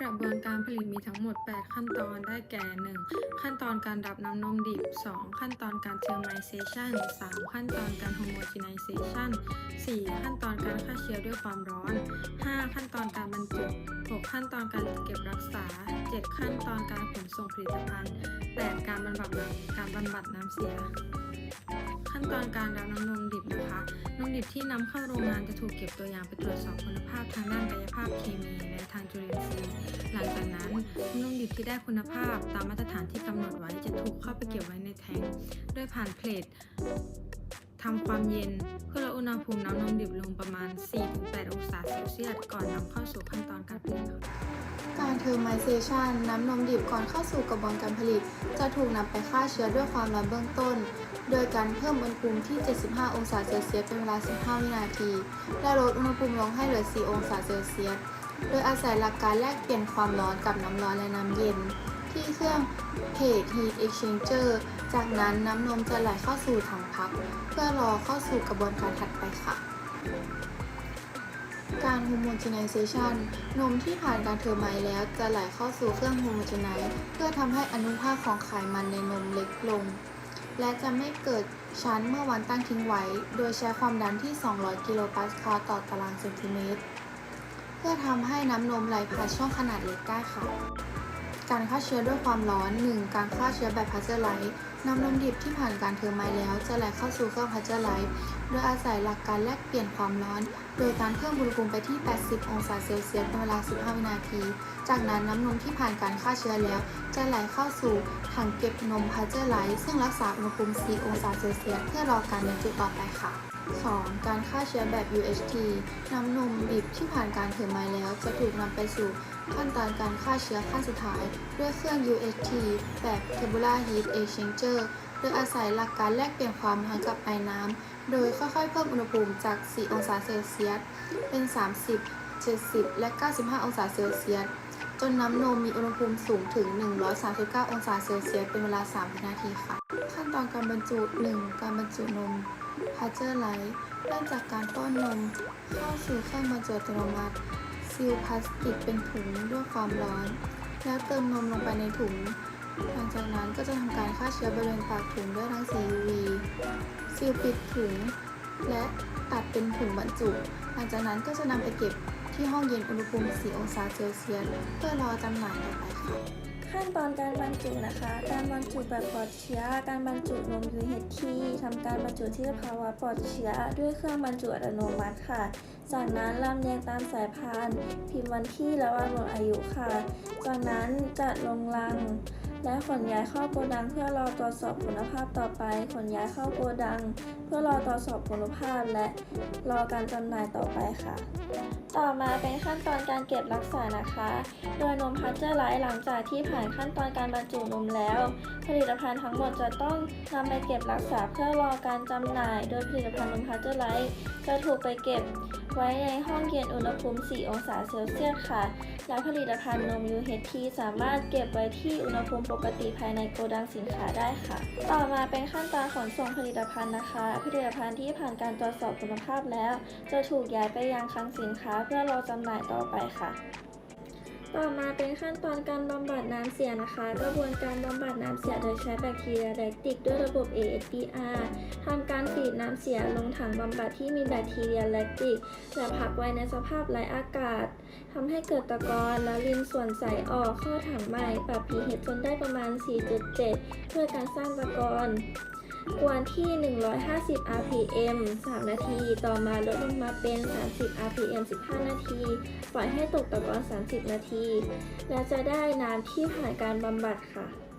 กระบวนการผลิตมีทั้งหมด 8 ขั้นตอนได้แก่ 1. ขั้นตอนการดับน้ำนมดิบ 2. ขั้นตอนการเทอร์ไมเซชัน 3. ขั้นตอนการโฮโมจีไนเซชัน 4. ขั้นตอนการฆ่าเชื้อด้วยความร้อน 5. ขั้นตอนการบรรจุ ขั้นตอนการเก็บรักษา 7. ขั้นตอนการขนส่งผลิตภัณฑ์ 8. การบรรบัดการบรรบัดน้ำเสีย ขั้นตอนการรับน้ำนมดิบนะคะนมดิบที่นำเข้าโรงงานจะถูกเก็บตัวอย่างไปตรวจสอบคุณภาพทางด้านกายภาพเคมีและทางจุลินทรีย์หลังจากนั้นนมดิบที่ได้คุณภาพตามมาตรฐานที่กำหนดไว้จะถูกเข้าไปเก็บไว้ในแทงค์ด้วยผ่านเพลท ทำความเย็นเพื่อลดอุณหภูมิน้ำนมดิบลงประมาณ 4-8 องศาเซลเซียสก่อนนำเข้าสู่ขั้นตอนการผลิตค่ะการเทอร์ไมเซชันน้ำนมดิบก่อนเข้าสู่กระบวนการผลิต จะถูกนำไปฆ่าเชื้อด้วยความร้อนเบื้องต้น โดยการเพิ่มอุณหภูมิที่ 75 องศาเซลเซียสเป็นเวลา 15 วินาที และลดอุณหภูมิลงให้เหลือ 4 องศาเซลเซียส โดยอาศัยหลักการแลกเปลี่ยนความร้อนกับน้ำร้อนและน้ำเย็น ที่เครื่อง Heat Heat Exchanger จากนั้นน้ำนมจะไหลเข้าสู่ถังพัก เพื่อรอเข้าสู่กระบวนการถัดไปค่ะ การ homogenization นมที่ผ่านการเทอร์ไมล์แล้วจะไหลเข้าสู่เครื่อง homogenize เพื่อทำให้อนุภาคของไขมันในนมเล็กลง และจะไม่เกิดชั้นเมื่อวันตั้งทิ้งไว้ โดยใช้ความดันที่ 200 กิโลปาสคาลต่อตารางเซนติเมตร เพื่อทำให้น้ำนมไหลผ่านช่องขนาดเล็กได้ค่ะ การฆ่าเชื้อด้วยความร้อน 1. การฆ่าเชื้อแบบพัชเจอร์ไลท์ น้ำนมดิบที่ผ่านการเทอร์ไมแล้วจะไหลเข้าสู่เครื่องพัชเจอร์ไลท์โดยอาศัยหลักการแลกเปลี่ยนความร้อน โดยการเพิ่มอุณหภูมิไปที่ 80 องศาเซลเซียสเป็นเวลา 15 วินาที จากนั้นน้ำนมที่ผ่านการฆ่าเชื้อแล้ว จะไหลเข้าสู่ถังเก็บนมพัชเจอร์ไลท์ซึ่งรักษาอุณหภูมิ 4 องศาเซลเซียสเพื่อรอการบรรจุต่อไปค่ะ 2. การฆ่าเชื้อแบบ UHT น้ำนมดิบที่ผ่านการเทอร์ไมแล้วจะถูกนำไปสู่ขั้นตอนการฆ่าเชื้อขั้นสุดท้าย ด้วยเครื่อง UHT แบบ Tubular Heat Exchanger โดยอาศัยหลักการแลกเปลี่ยนความร้อนกับไอน้ำ โดยค่อยๆ เพิ่มอุณหภูมิจาก 4 องศาเซลเซียส เป็น 30 70 และ 95 องศาเซลเซียส จนน้ำนมมีอุณหภูมิสูงถึง 139 องศาเซลเซียส เป็นเวลา 3 นาทีค่ะ ขั้นตอนการบรรจุ 1. การบรรจุนมพาเจอร์ไลท์เริ่มจากการป้อนนม เข้าสู่เครื่องบรรจุอัตโนมัติ ซีลพลาสติกเป็นถุงด้วยความร้อน แล้วเติมนมลงไปในถุง หลังจากนั้นก็จะทำการฆ่าเชื้อบริเวณปากถุงด้วยรังสี UV ซีลปิดถุง และตัดเป็นถุงบรรจุ หลังจากนั้นก็จะนำไปเก็บที่ห้องเย็นอุณหภูมิ 4 องศาเซลเซียสเพื่อรอจำหน่ายต่อไปค่ะขั้นตอนการบรรจุนะคะ การบรรจุแบบปลอดเชื้อ การบรรจุนม UHT ทำการบรรจุที่สภาวะปลอดเชื้อ ด้วยเครื่องบรรจุอัตโนมัติค่ะ จากนั้นลำเลียงตามสายพาน พิมพ์วันที่และวันหมดอายุค่ะ จากนั้นจัดลงลัง และขนย้ายเข้าโกดังเพื่อรอตรวจสอบคุณภาพต่อไป ขนย้ายเข้าโกดัง เพื่อรอตรวจสอบคุณภาพและรอการจำหน่ายต่อไปค่ะ ต่อมาเป็นขั้นตอนการเก็บรักษานะคะ โดยนมพัชเจอร์ไลท์หลังจากที่ผ่านขั้นตอนการบรรจุนมแล้ว ผลิตภัณฑ์ทั้งหมดจะต้องนำไปเก็บรักษาเพื่อรอการจำหน่าย โดยผลิตภัณฑ์นมพัชเจอร์ไลท์จะถูกไปเก็บ ไว้ในห้องเย็นอุณหภูมิ 4 องศาเซลเซียสค่ะ และผลิตภัณฑ์นม UHT สามารถเก็บไว้ที่อุณหภูมิปกติภายในโกดังสินค้าได้ค่ะ ต่อมาเป็นขั้นตอนขนส่งผลิตภัณฑ์นะคะ ผลิตภัณฑ์ที่ผ่านการตรวจสอบคุณภาพแล้ว จะถูกย้ายไปยังคลังสินค้าเพื่อรอจำหน่ายต่อไปค่ะ ต่อมาเป็นขั้นตอนการบำบัดน้ำเสียนะคะ กระบวนการบำบัดน้ำเสียโดยใช้แบคทีเรียแลคติกด้วยระบบ ASDR ทำการฟีดน้ำเสียลงถังบำบัดที่มีแบคทีเรียแลคติกและพักไว้ในสภาพไร้อากาศทำให้เกิดตะกอนและรินส่วนใสออกเข้าถังใหม่ ปรับ pH จนได้ประมาณ 4.7 เพื่อการสร้างตะกอน กวนที่ 150 rpm 3 นาที ต่อมาลดลงมาเป็น 30 rpm 15 นาที ปล่อยให้ตกตะกอน 30 นาที แล้วจะได้น้ำที่ผ่านการบำบัดค่ะ